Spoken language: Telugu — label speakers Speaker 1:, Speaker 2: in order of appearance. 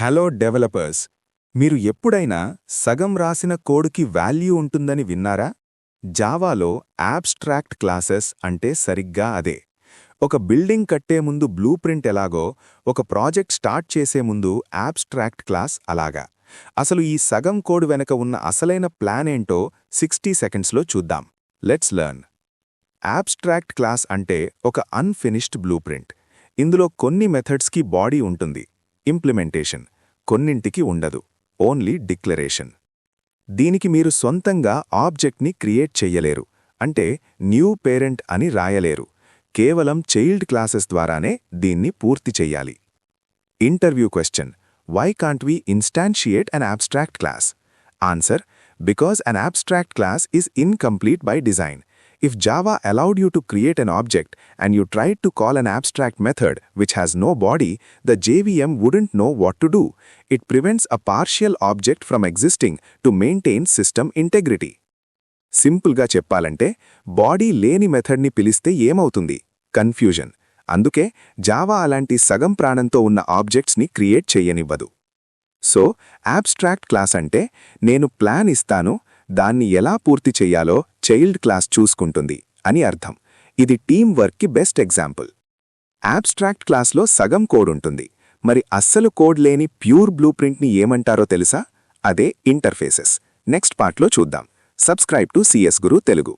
Speaker 1: హలో డెవలపర్స్ మీరు ఎప్పుడైనా సగం రాసిన కోడ్కి వాల్యూ ఉంటుందని విన్నారా? జావాలో యాబ్స్ట్రాక్ట్ క్లాసెస్ అంటే సరిగ్గా అదే. ఒక బిల్డింగ్ కట్టే ముందు బ్లూ ప్రింట్ ఎలాగో ఒక ప్రాజెక్ట్ స్టార్ట్ చేసే ముందు యాబ్స్ట్రాక్ట్ క్లాస్ అలాగా. అసలు ఈ సగం కోడ్ వెనక ఉన్న అసలైన ప్లాన్ ఏంటో సిక్స్టీ సెకండ్స్లో చూద్దాం. లెట్స్ లెర్న్ యాబ్స్ట్రాక్ట్ క్లాస్ అంటే ఒక అన్ఫినిష్డ్ బ్లూ ప్రింట్ ఇందులో కొన్ని మెథడ్స్కి బాడీ ఉంటుంది. ఇంప్లిమెంటేషన్ కొన్నింటికి ఉండదు. Only declaration. దీనికి మీరు సొంతంగా ఆబ్జెక్ట్ని క్రియేట్ చెయ్యలేరు. అంటే న్యూ పేరెంట్ అని రాయలేరు. కేవలం చైల్డ్ క్లాసెస్ ద్వారానే దీన్ని పూర్తి చెయ్యాలి. Interview question. Why can't we instantiate an abstract class answer because an abstract class is incomplete by design If Java allowed you to create an object and you tried to call an abstract method which has no body, the JVM wouldn't know what to do. It prevents a partial object from existing to maintain system integrity. సింపుల్గా చెప్పాలంటే బాడీ లేని మెథడ్ని పిలిస్తే ఏమవుతుంది కన్ఫ్యూజన్ అందుకే జావా అలాంటి సగం ప్రాణంతో ఉన్న ఆబ్జెక్ట్స్ని క్రియేట్ చెయ్యనివ్వదు సో యాబ్స్ట్రాక్ట్ క్లాస్ అంటే నేను ప్లాన్ ఇస్తాను దాన్ని ఎలా పూర్తి చెయ్యాలో చైల్డ్ క్లాస్ చూసుకుంటుంది అని అర్థం. ఇది టీం వర్క్కి బెస్ట్ ఎగ్జాంపుల్. యాబ్స్ట్రాక్ట్ క్లాస్లో సగం కోడ్ ఉంటుంది. మరి అస్సలు కోడ్ లేని ప్యూర్ బ్లూ ప్రింట్ని ఏమంటారో తెలుసా? అదే ఇంటర్ఫేసెస్. నెక్స్ట్ పార్ట్లో చూద్దాం. Subscribe to CS Guru Telugu.